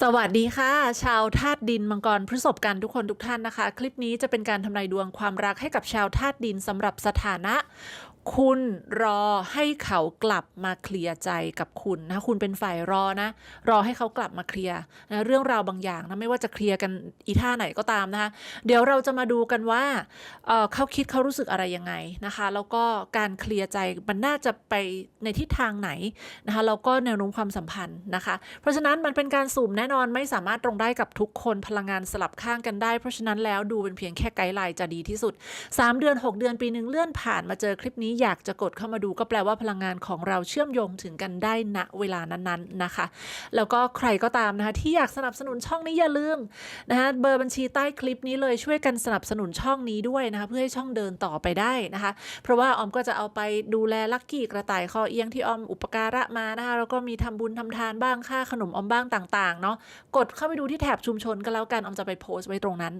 สวัสดีค่ะ ชาวธาตุดินมังกรพฤษภกันทุกคนทุกท่านนะคะ คลิปนี้จะเป็นการทำนายดวงความรักให้กับชาวธาตุดินสำหรับสถานะ คุณรอให้เขากลับมาเคลียร์ใจกับคุณนะคุณเป็นฝ่ายรอนะ รอให้เขากลับมาเคลียร์นะเรื่องราวบางอย่างนะไม่ว่าจะเคลียร์กันอีท่าไหนก็ตามนะคะเดี๋ยวเราจะมาดูกันว่าเเขาคิดเขารู้สึกอะไรยังไงนะคะ แล้วก็การเคลียร์ใจมันน่าจะไปในทิศทางไหนนะคะแล้วก็แนวโน้มความสัมพันธ์นะคะ เพราะฉะนั้นมันเป็นการสุ่มแน่นอนไม่สามารถตรงได้กับทุกคนพลังงานสลับข้างกันได้ เพราะฉะนั้นแล้วดูเป็นเพียงแค่ไกด์ไลน์จะดีที่สุด 3 เดือน 6 เดือนปีหนึ่งเลื่อนผ่านมาเจอคลิปนี้อยากจะกดเข้ามาดูก็แปลว่าพลังงานของเราเชื่อมโยงถึงกันได้ณเวลานั้นๆนะคะ แล้วก็ใครก็ตามนะคะที่อยากสนับสนุนช่องนี้อย่าลืมนะคะเบอร์บัญชีใต้คลิปนี้เลยช่วยกันสนับสนุนช่องนี้ด้วยนะคะเพื่อให้ช่องเดินต่อไปได้นะคะ เพราะว่าออมก็จะเอาไปดูแลลักกี้กระต่ายคอเอียงที่ออมอุปการะมานะคะแล้วก็มีทำบุญทำทานบ้างค่าขนมออมบ้างต่างๆเนาะกดเข้าไปดูที่แถบชุมชนก็แล้วกันออมจะไปโพสต์ไว้ตรงนั้น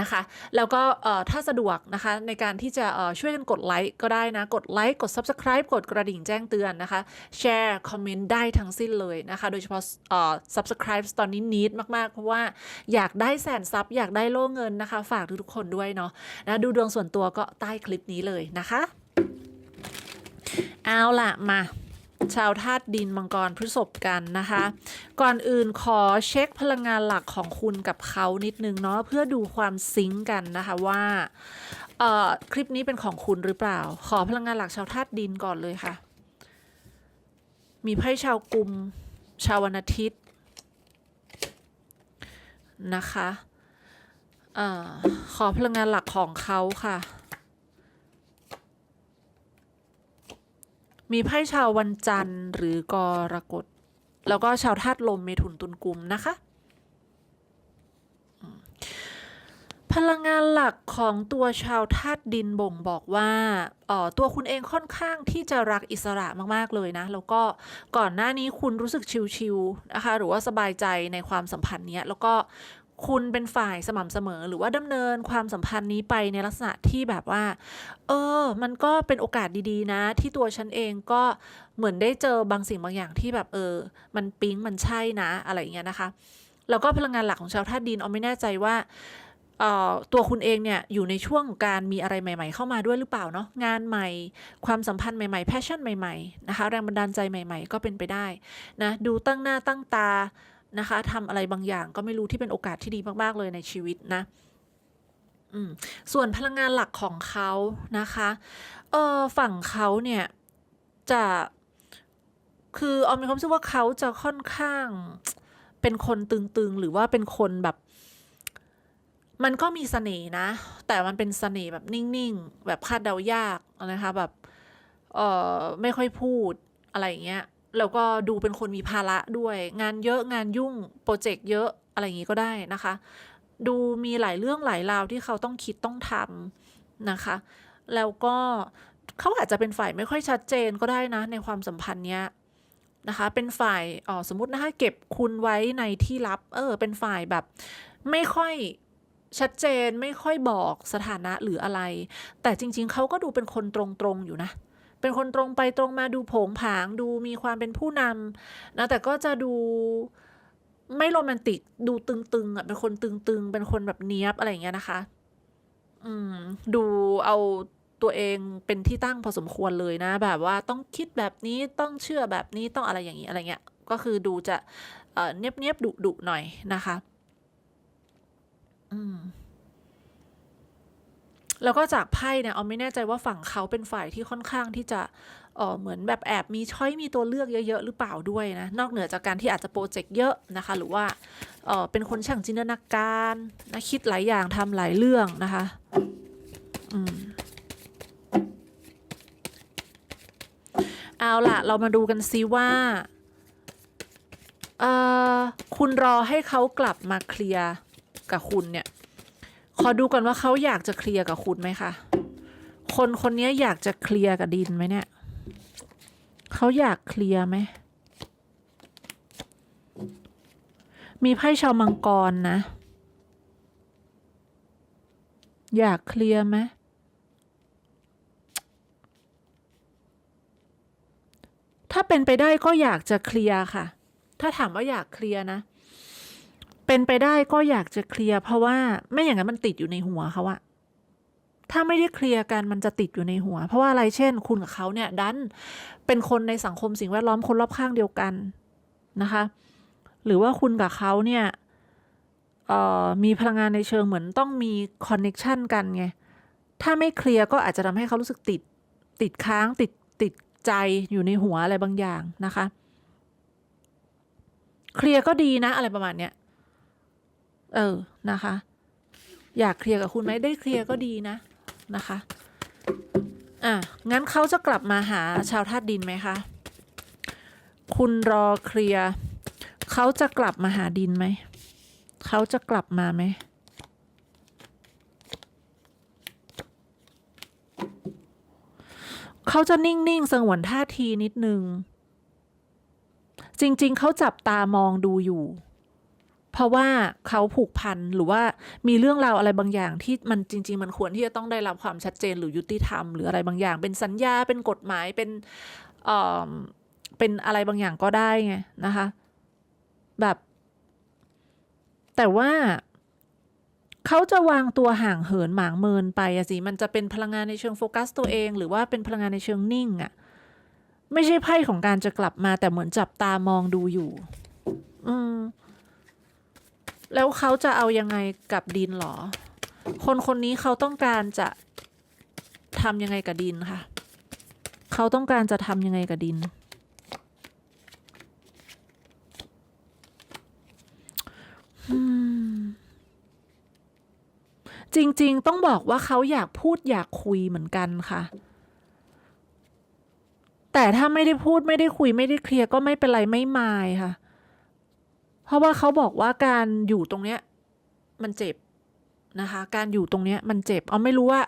นะคะ แล้วก็ถ้าสะดวกนะคะในการที่จะช่วยกันกดไลค์ก็ได้นะกดดไลค์กด subscribe กดกระดิ่งแจ้งเตือนนะคะ แชร์คอมเมนต์ได้ทั้งสิ้นเลยนะคะ โดยเฉพาะเออ subscribe ตอนนี้นิดมาก ๆ เพราะว่าอยากได้แสนซับอยากได้โล่เงินนะคะ ฝากทุกๆคนด้วยเนาะนะดูดวงส่วนตัวก็ใต้คลิปนี้เลยนะคะ เอาล่ะ มา ชาวธาตุดินมังกรพฤษภกันนะคะ ก่อนอื่นขอเช็คพลังงานหลักของคุณกับเขานิดนึงเนาะเพื่อดูความซิงกันนะคะว่าคลิปนี้เป็นของคุณหรือเปล่า ขอพลังงานหลักชาวธาตุดินก่อนเลยค่ะ มีไพ่ชาวกุม ชาววันอาทิตย์นะคะอขอพลังงานหลักของเขาค่ะ มีไพ่ชาววันจันทร์หรือกรกฎ แล้วก็ชาวธาตุลมเมถุนตุลกุมนะคะ พลังงานหลักของตัวชาวธาตุดินบ่งบอกว่าออตัวคุณเองค่อนข้างที่จะรักอิสระมากๆเลยนะ แล้วก็ก่อนหน้านี้คุณรู้สึกชิลๆนะคะ หรือว่าสบายใจในความสัมพันธ์เนี้ยแล้วก็ คุณเป็นฝ่ายสม่ำเสมอ หรือว่าดำเนินความสัมพันธ์นี้ไปในลักษณะที่แบบว่า เออ มันก็เป็นโอกาสดีๆ นะ ที่ตัวฉันเองก็เหมือนได้เจอบางสิ่งบางอย่างที่แบบเออ มันปิ๊งมันใช่นะ อะไรอย่างเงี้ยนะคะ แล้วก็พลังงานหลักของชาวธาตุดินเอาไม่แน่ใจว่าเออตัวคุณเองเนี่ยอยู่ในช่วงของการมีอะไรใหม่ ๆ เข้ามาด้วยหรือเปล่าเนาะงานใหม่ ความสัมพันธ์ใหม่ๆแพชชั่นใหม่ๆนะคะแรงบันดาลใจใหม่ ๆ ก็เป็นไปได้นะดูตั้งหน้าตั้งตา นะคะทำอะไรบางอย่างก็ไม่รู้ที่เป็นโอกาสที่ดีมาก ๆ เลยในชีวิตนะส่วนพลังงานหลักของเขานะคะเออฝั่งเขาเนี่ยจะคือออมมีความรู้สึกว่าเขาจะค่อนข้างเป็นคนตึงๆ หรือว่าเป็นคนแบบ มันก็มีเสน่ห์นะ แต่มันเป็นเสน่ห์แบบนิ่งๆ แบบคาดเดายากนะคะแบบเออไม่ค่อยพูดอะไรอย่างเงี้ย แล้วก็ดูเป็นคนมีภาระด้วย งานเยอะงานยุ่งโปรเจกต์เยอะอะไรอย่างงี้ก็ได้นะคะ ดูมีหลายเรื่องหลายราวที่เขาต้องคิดต้องทำนะคะ แล้วก็เขาอาจจะเป็นฝ่ายไม่ค่อยชัดเจนก็ได้นะ ในความสัมพันธ์เนี้ยนะคะ เป็นฝ่ายอ๋อสมมตินะคะเก็บคุณไว้ในที่ลับ เออ เป็นฝ่ายแบบไม่ค่อยชัดเจนไม่ค่อยบอกสถานะหรืออะไร แต่จริง ๆเขาก็ดูเป็นคนตรงๆอยู่นะ เป็นคนตรงไปตรงมาดูผงผางดูมีความเป็นผู้นำนะแต่ก็จะดูไม่โรแมนติกดูตึงๆอะเป็นคนตึงๆ เป็นคนแบบเนี้ยบอะไรอย่างเงี้ยนะคะ อืม ดูเอาตัวเองเป็นที่ตั้งพอสมควรเลยนะ แบบว่าต้องคิดแบบนี้ต้องเชื่อแบบนี้ต้องอะไรอย่างนี้อะไรเงี้ย ก็คือดูจะเอ่อเนียบเนียบดุดุๆหน่อยนะคะ อืม แล้วก็จากไพ่เนี่ยเอาไม่แน่ใจว่าฝั่งเขาเป็นฝ่ายที่ค่อนข้างที่จะเออเหมือนแบบแอบมีช้อยมีตัวเลือกเยอะๆหรือเปล่าด้วยนะนอกเหนือจากการที่อาจจะโปรเจกต์เยอะนะคะ หรือว่าเออเป็นคนช่างจินตนาการนะคิดหลายอย่างทำหลายเรื่องนะคะอืมเอาล่ะ เรามาดูกันซิว่าเออคุณรอให้เขากลับมาเคลียร์กับคุณเนี่ย ขอดูก่อนว่าเขาอยากจะเคลียร์กับคุณไหมคะคนคนนี้อยากจะเคลียร์กับดินไหมเนี่ยเขาอยากเคลียร์ไหมมีไพ่ชาวมังกรนะ อยากเคลียร์ไหมถ้าเป็นไปได้ก็อยากจะเคลียร์ค่ะ ถ้าถามว่าอยากเคลียร์นะ เป็นไปได้ก็อยากจะเคลียร์เพราะว่าไม่อย่างนั้นมันติดอยู่ในหัวเขาอะถ้าไม่ได้เคลียร์กันมันจะติดอยู่ในหัว เพราะว่าอะไรเช่น คุณกับเขาเนี่ยดันเป็นคนในสังคมสิ่งแวดล้อมคนรอบข้างเดียวกันนะคะ หรือว่าคุณกับเขาเนี่ยมีพลังงานในเชิงเหมือนต้องมีคอนเน็ชันกันไง ถ้าไม่เคลียร์ก็อาจจะทำให้เขารู้สึกติดติดค้างติดติดใจอยู่ในหัวอะไรบางอย่างนะคะ เคลียร์ก็ดีนะอะไรประมาณเนี้ย เออนะคะ อยากเคลียร์กับคุณไหมได้เคลียร์ก็ดีนะนะคะอะงั้นเขาจะกลับมาหาชาวธาตุดินไหมคะ คุณรอเคลียร์เขาจะกลับมาหาดินไหม เขาจะกลับมาไหมเขาจะนิ่ง ๆ สงวนท่าทีนิดนึง จริง ๆ เขาจับตามองดูอยู่ ราะว่าเขาผูกพันหรือว่ามีเรื่องราวอะไรบางอย่างที่มันจริง ๆ มันควรที่จะต้องได้รับความชัดเจนหรือยุติธรรมหรืออะไรบางอย่าง เป็นสัญญาเป็นกฎหมายเป็นเอ่อเป็นอะไรบางอย่างก็ได้ไงนะคะ แบบ แต่ว่าเขาจะวางตัวห่างเหินหมางเมินไปอะสิมันจะเป็นพลังงานในเชิงโฟกัสตัวเอง หรือว่าเป็นพลังงานในเชิงนิ่งอะไม่ใช่ไพ่ของการจะกลับมา แต่เหมือนจับตามองดูอยู่ อืม แล้วเขาจะเอายังไงกับดินหรอ คนคนนี้เขาต้องการจะทำยังไงกับดินค่ะ เขาต้องการจะทำยังไงกับดิน จริง ๆ ต้องบอกว่าเขาอยากพูดอยากคุยเหมือนกันค่ะแต่ถ้าไม่ได้พูดไม่ได้คุยไม่ได้เคลียร์ก็ไม่เป็นไรไม่มายค่ะ เพราะว่าเขาบอกว่าการอยู่ตรงเนี้ยมันเจ็บนะคะ การอยู่ตรงเนี้ยมันเจ็บ เอาไม่รู้ว่า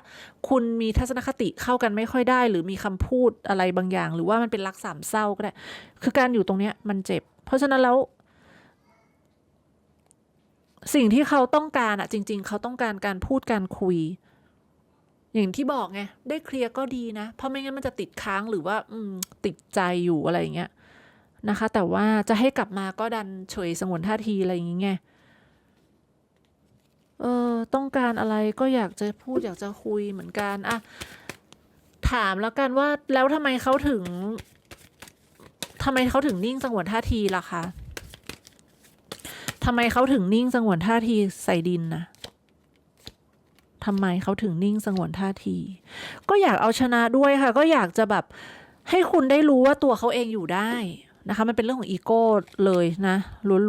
คุณมีทัศนคติเข้ากันไม่ค่อยได้ หรือมีคำพูดอะไรบางอย่าง หรือว่ามันเป็นรักสามเศร้าก็ได้ คือการอยู่ตรงเนี้ยมันเจ็บ เพราะฉะนั้นแล้ว สิ่งที่เขาต้องการอะจริง ๆ เขาต้องการการพูดการคุย อย่างที่บอกไงได้เคลียร์ก็ดีนะ เพราะไม่งั้นมันจะติดค้างหรือว่า อืมติดใจอยู่อะไรอย่างเงี้ย นะคะ แต่ว่าจะให้กลับมาก็ดันเฉยสงวนท่าทีอะไรอย่างเงี้ยเออต้องการอะไรก็อยากจะพูดอยากจะคุยเหมือนกันอะถามแล้วกันว่าแล้วทำไมเขาถึงทำไมเขาถึงนิ่งสงวนท่าทีล่ะคะทำไมเขาถึงนิ่งสงวนท่าทีใส่ดินนะทำไมเขาถึงนิ่งสงวนท่าที ก็อยากเอาชนะด้วยค่ะ ก็อยากจะแบบให้คุณได้รู้ว่าตัวเขาเองอยู่ได้ นะคะ มันเป็นเรื่องของอีโก้เลยนะ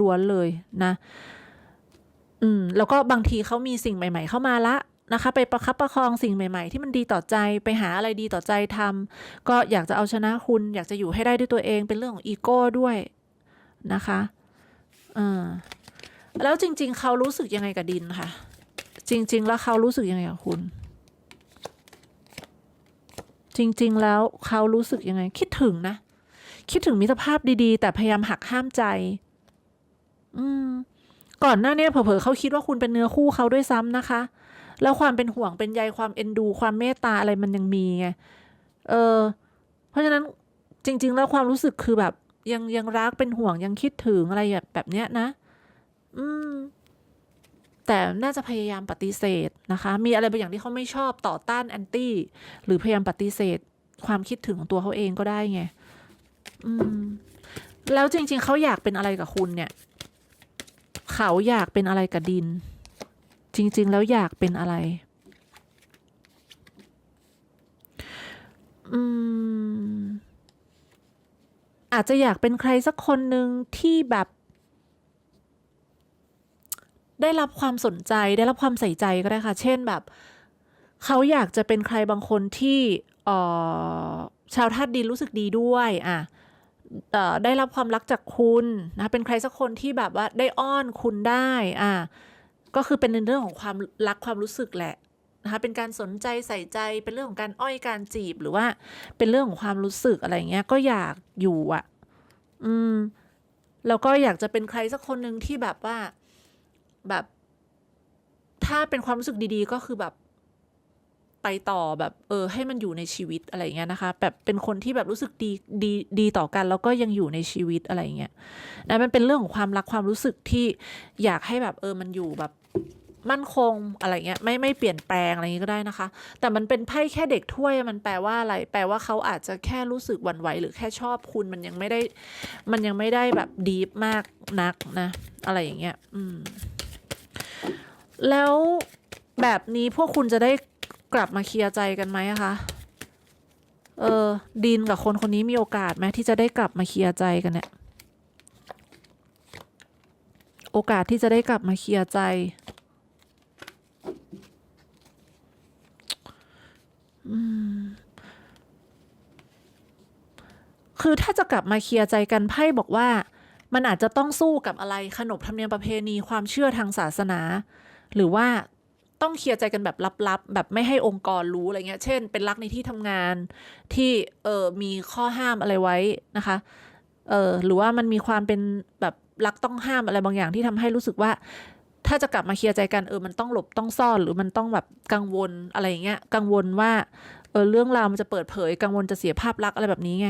ล้วนๆเลยนะ อืม แล้วก็บางทีเขามีสิ่งใหม่ ๆ เข้ามาละนะคะ ไปประคับประคองสิ่งใหม่ ๆ ที่มันดีต่อใจไปหาอะไรดีต่อใจทำก็อยากจะเอาชนะคุณ อยากจะอยู่ให้ได้ด้วยตัวเอง เป็นเรื่องของอีโก้ด้วยนะคะอ่าแล้วจริง ๆ เขารู้สึกยังไงกับดินค่ะ จริง ๆ แล้วเขารู้สึกยังไงกับคุณจริง ๆ แล้วเขารู้สึกยังไง คิดถึงนะ คิดถึงมิตรภาพดีๆ แต่พยายามหักห้ามใจ อืม ก่อนหน้านี้เผลอๆเขาคิดว่าคุณเป็นเนื้อคู่เขาด้วยซ้ำนะคะ แล้วความเป็นห่วงเป็นใยความเอ็นดู ความเมตตาอะไรมันยังมีไงเออ เพราะฉะนั้นจริง ๆ แล้วความรู้สึกคือแบบ ยังยังรักเป็นห่วงยังคิดถึงอะไรแบบแบบเนี้ยนะ อืม แต่น่าจะพยายามปฏิเสธนะคะ มีอะไรบางอย่างที่เขาไม่ชอบต่อต้านแอนตี้หรือพยายามปฏิเสธ ความคิดถึงของตัวเขาเองก็ได้ไง อืม แล้วจริง ๆ เขาอยากเป็นอะไรกับคุณเนี่ย เขาอยากเป็นอะไรกับดิน จริง ๆ แล้วอยากเป็นอะไร อืม อาจจะอยากเป็นใครสักคนหนึ่งที่แบบได้รับความสนใจได้รับความใส่ใจก็ได้ค่ะ เช่นแบบ เขาอยากจะเป็นใครบางคนที่ออชาวธาตุดินรู้สึกดีด้วย อะเได้รับความรักจากคุณนะเป็นใครสักคนที่แบบว่าได้อ้อนคุณได้อะก็คือเป็นในเรื่องของความรักความรู้สึกแหละนะคะเป็นการสนใจใส่ใจเป็นเรื่องของการอ้อยการจีบหรือว่า เป็นเรื่องของความรู้สึกอะไรเงี้ยก็อยากอยู่อะ อืมแล้วก็อยากจะเป็นใครสักคนหนึ่งที่แบบว่าแบบ ถ้าเป็นความรู้สึกดีๆ ก็คือแบบ ไปต่อแบบเออให้มันอยู่ในชีวิตอะไรเงี้ยนะคะแบบเป็นคนที่แบบรู้สึกดีดีดีต่อกัน แล้วก็ยังอยู่ในชีวิตอะไรเงี้ยนะมันเป็นเรื่องของความรักความรู้สึกที่อยากให้แบบเออมันอยู่แบบมั่นคงอะไรเงี้ยไม่ไม่เปลี่ยนแปลงอะไรอย่างงี้ก็ได้นะคะ แต่มันเป็นไพ่แค่เด็กถ้วยมันแปลว่าอะไร แปลว่าเขาอาจจะแค่รู้สึกหวั่นไหวหรือแค่ชอบคุณมันยังไม่ได้ มันยังไม่ได้แบบดีฟมากนักนะ อะไรอย่างเงี้ย อืม แล้วแบบนี้พวกคุณจะได้ กลับมาเคลียร์ใจกันไหมคะ เออดินกับคนคนนี้มีโอกาสไหมที่จะได้กลับมาเคลียร์ใจกันเนี่ย โอกาสที่จะได้กลับมาเคลียร์ใจ อืมคือถ้าจะกลับมาเคลียร์ใจกันไพ่บอกว่า มันอาจจะต้องสู้กับอะไรขนบธรรมเนียมประเพณีความเชื่อทางศาสนา หรือว่า ต้องเคลียร์ใจกันแบบลับๆ แบบไม่ให้องค์กรรู้อะไรเงี้ย เช่น เป็นรักในที่ทำงานที่เออมีข้อห้ามอะไรไว้นะคะเออหรือว่ามันมีความเป็นแบบรักต้องห้ามอะไรบางอย่างที่ทำให้รู้สึกว่า ถ้าจะกลับมาเคลียร์ใจกันเออมันต้องหลบต้องซ่อนหรือมันต้องแบบกังวลอะไรอย่างเงี้ยกังวลว่าเออเรื่องราวมันจะเปิดเผย กังวลจะเสียภาพลักษณ์อะไรแบบนี้ไง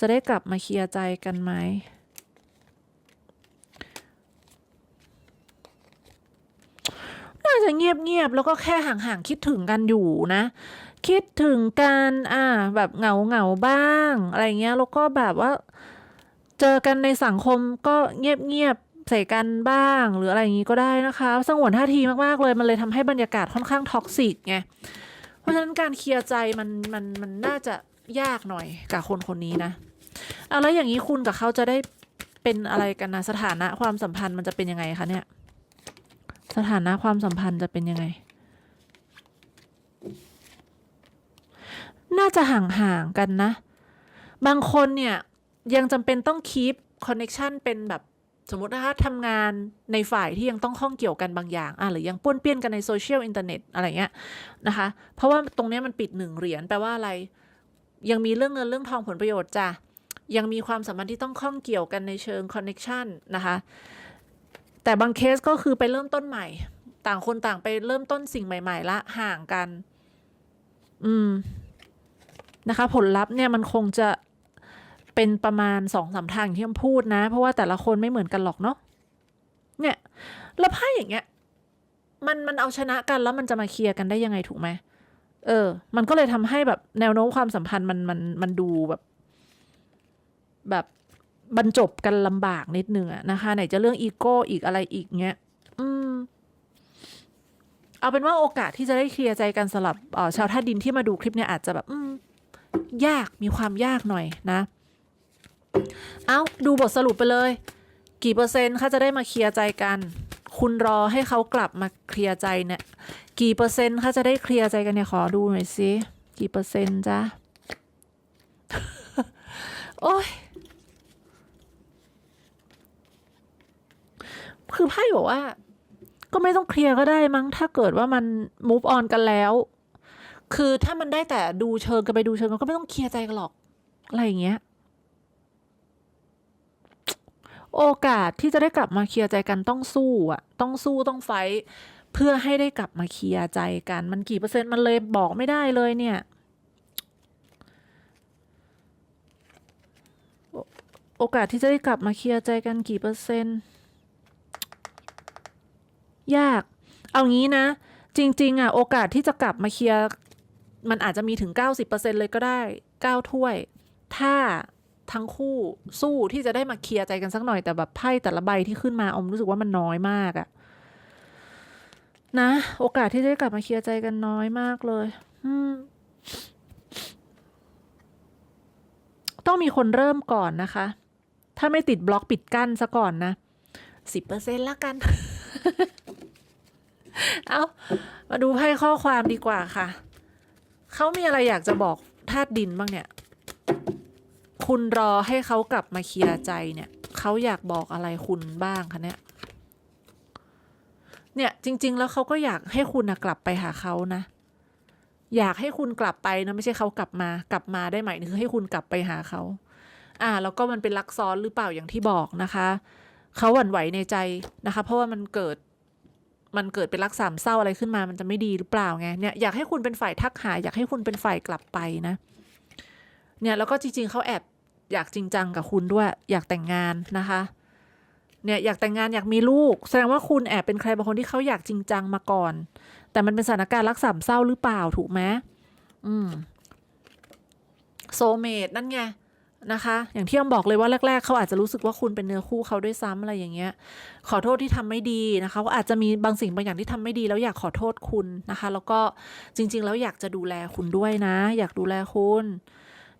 จะได้กลับมาเคลียร์ใจกันไหม น่าจะเงียบๆแล้วก็แค่ห่างๆคิดถึงกันอยู่นะ คิดถึงกันอ่า แบบเหงาเหงาๆบ้าง อะไรเงี้ยแล้วก็แบบว่า เจอกันในสังคมก็เงียบๆใส่กันบ้าง หรืออะไรอย่างงี้ก็ได้นะคะสงวนท่าทีมากๆเลยมันเลยทำให้บรรยากาศค่อนข้างท็อกซิกไงเพราะฉะนั้นการเคลียร์ใจมันมันมันน่าจะยากหน่อยกับคนคนนี้นะเอาแล้วอย่างนี้คุณกับเขาจะได้เป็นอะไรกันนะสถานะความสัมพันธ์มันจะเป็นยังไงคะเนี่ย สถานะความสัมพันธ์จะเป็นยังไง น่าจะห่างๆกันนะ บางคนเนี่ยยังจำเป็นต้องคีปคอนเน็ชันเป็นแบบสมมตินะคะทำงานในฝ่ายที่ยังต้องข้องเกี่ยวกันบางอย่างอะหรือยังป้วนเปี้ยนกันในโซเชียลอินเทอร์เน็ตอะไรเงี้ยนะคะ เพราะว่าตรงนี้มันปิดหนึ่งเหรียญแปลว่าอะไร ยังมีเรื่องเงินเรื่องทองผลประโยชน์จ้ะยังมีความสัมพันธ์ที่ต้องข้องเกี่ยวกันในเชิงคอนเน็ชันนะคะ แต่บางเคสก็คือไปเริ่มต้นใหม่ ต่างคนต่างไปเริ่มต้นสิ่งใหม่ ๆ ละห่างกัน อืมนะคะ ผลลัพธ์เนี่ยมันคงจะเป็นประมาณสองสามทางอย่างที่ผมพูดนะ เพราะว่าแต่ละคนไม่เหมือนกันหรอกเนาะเนี่ยแล้วไพ่อย่างเงี้ย มันมันเอาชนะกันแล้วมันจะมาเคลียร์กันได้ยังไงถูกไหมเออ มันก็เลยทำให้แบบแนวโน้มความสัมพันธ์มันมันมันดูแบบ แบบ บรรจบกันลำบากนิดนึงอะนะคะ ไหนจะเรื่องอีโก้อีกอะไรอีกเงี้ย อืม เอาเป็นว่าโอกาสที่จะได้เคลียร์ใจกันสลับชาวท่าดินที่มาดูคลิปเนี่ยอาจจะแบบอืมยากมีความยากหน่อยนะ เอาดูบทสรุปไปเลย กี่เปอร์เซ็นต์คะจะได้มาเคลียร์ใจกัน คุณรอให้เขากลับมาเคลียร์ใจเนี่ย กี่เปอร์เซ็นต์คะจะได้เคลียร์ใจกันเนี่ยขอดูหน่อยสิกี่เปอร์เซ็นต์จ้ะโอ้ย คือไพ่บอกว่า ก็ไม่ต้องเคลียร์ก็ได้มั้ง ถ้าเกิดว่ามัน move on กันแล้ว คือถ้ามันได้แต่ดูเชิงกันไปดูเชิงกันก็ไม่ต้องเคลียร์ใจกันหรอก อะไรอย่างเงี้ย โอกาสที่จะได้กลับมาเคลียร์ใจกันต้องสู้อะ ต้องสู้ต้องไฟเพื่อให้ได้กลับมาเคลียร์ใจกัน มันกี่เปอร์เซ็นต์มันเลยบอกไม่ได้เลยเนี่ย โอกาสที่จะได้กลับมาเคลียร์ใจกันกี่เปอร์เซ็นต์ ยาก เอางี้นะ จริง ๆ อะ โอกาสที่จะกลับมาเคลียร์มันอาจจะมีถึง 90%เลยก็ได้ 9 ถ้วย ถ้าทั้งคู่สู้ที่จะได้มาเคลียร์ใจกันสักหน่อยแต่แบบไพ่แต่ละใบที่ขึ้นมาอมรู้สึกว่ามันน้อยมากอะนะ โอกาสที่จะได้กลับมาเคลียร์ใจกันน้อยมากเลยต้องมีคนเริ่มก่อนนะคะ ถ้าไม่ติดบล็อกปิดกั้นซะก่อนนะสิบเปอร์เซ็นต์ละกัน เอามาดูไพ่ข้อความดีกว่าค่ะ เขามีอะไรอยากจะบอกธาตุดินบ้างเนี่ย คุณรอให้เขากลับมาเคลียร์ใจเนี่ย เขาอยากบอกอะไรคุณบ้างคะเนี่ย เนี่ยจริง ๆ แล้วเขาก็อยากให้คุณนะกลับไปหาเขานะ อยากให้คุณกลับไปนะไม่ใช่เขากลับมา กลับมาได้ไหมคือให้คุณกลับไปหาเขา อ่า แล้วก็มันเป็นลักซ้อนหรือเปล่าอย่างที่บอกนะคะ เขาหวั่นไหวในใจนะคะ เพราะว่ามันเกิด มันเกิดเป็นรักสามเศร้าอะไรขึ้นมามันจะไม่ดีหรือเปล่าไงเนี่ยอยากให้คุณเป็นฝ่ายทักหา อยากให้คุณเป็นฝ่ายกลับไปนะเนี่ยแล้วก็จริง ๆเขาแอบอยากจริงจังกับคุณด้วย อยากแต่งงานนะคะเนี่ยอยากแต่งงานอยากมีลูก แสดงว่าคุณแอบเป็นใครบางคนที่เขาอยากจริงจังมาก่อน แต่มันเป็นสถานการณ์รักสามเศร้าหรือเปล่าถูกไหมอืมโซเมดนั่นไง นะคะ อย่างที่อมบอกเลยว่าแรก ๆ เขาอาจจะรู้สึกว่าคุณเป็นเนื้อคู่เขาด้วยซ้ำอะไรอย่างเงี้ย ขอโทษที่ทำไม่ดีนะคะเขาอาจจะมีบางสิ่งบางอย่างที่ทำไม่ดีแล้วอยากขอโทษคุณนะคะ แล้วก็จริง ๆ แล้วอยากจะดูแลคุณด้วยนะ อยากดูแลคุณ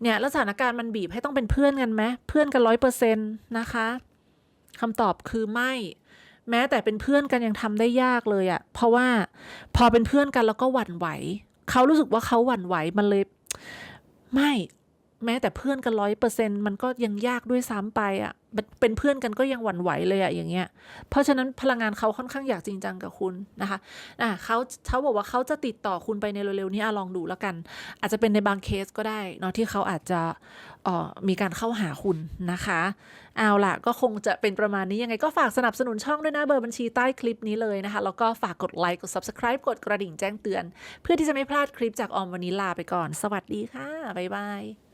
เนี่ยแล้วสถานการณ์มันบีบให้ต้องเป็นเพื่อนกันไหมเพื่อนกันร้อยเปอร์เซ็นต์นะคะคำตอบคือไม่ แม้แต่เป็นเพื่อนกันยังทำได้ยากเลยอะเพราะว่าพอเป็นเพื่อนกันแล้วก็หวั่นไหว เขารู้สึกว่าเขาหวั่นไหวมันเลย ไม่ แม้แต่เพื่อนกันร้อยเปอร์เซ็นมันก็ยังยากด้วยซ้ำไปอะเป็นเป็นเพื่อนกันก็ยังหวั่นไหวเลยอะอย่างเงี้ย เพราะฉะนั้นพลังงานเขาค่อนข้างอยากจริงจังกับคุณนะคะอะเขาเขาบอกว่าเขาจะติดต่อคุณไปในเร็วๆนี้อะลองดูแล้วกัน อาจจะเป็นในบางเคสก็ได้เนาะที่เขาอาจจะอ่อมีการเข้าหาคุณนะคะเอาล่ะก็คงจะเป็นประมาณนี้ยังไงก็ฝากสนับสนุนช่องด้วยนะเบอร์บัญชีใต้คลิปนี้เลยนะคะ แล้วก็ฝากกดไลค์กด subscribe กดกระดิ่งแจ้งเตือน เพื่อที่จะไม่พลาดคลิปจากออมวันนี้ลาไปก่อน สวัสดีค่ะบ๊ายบาย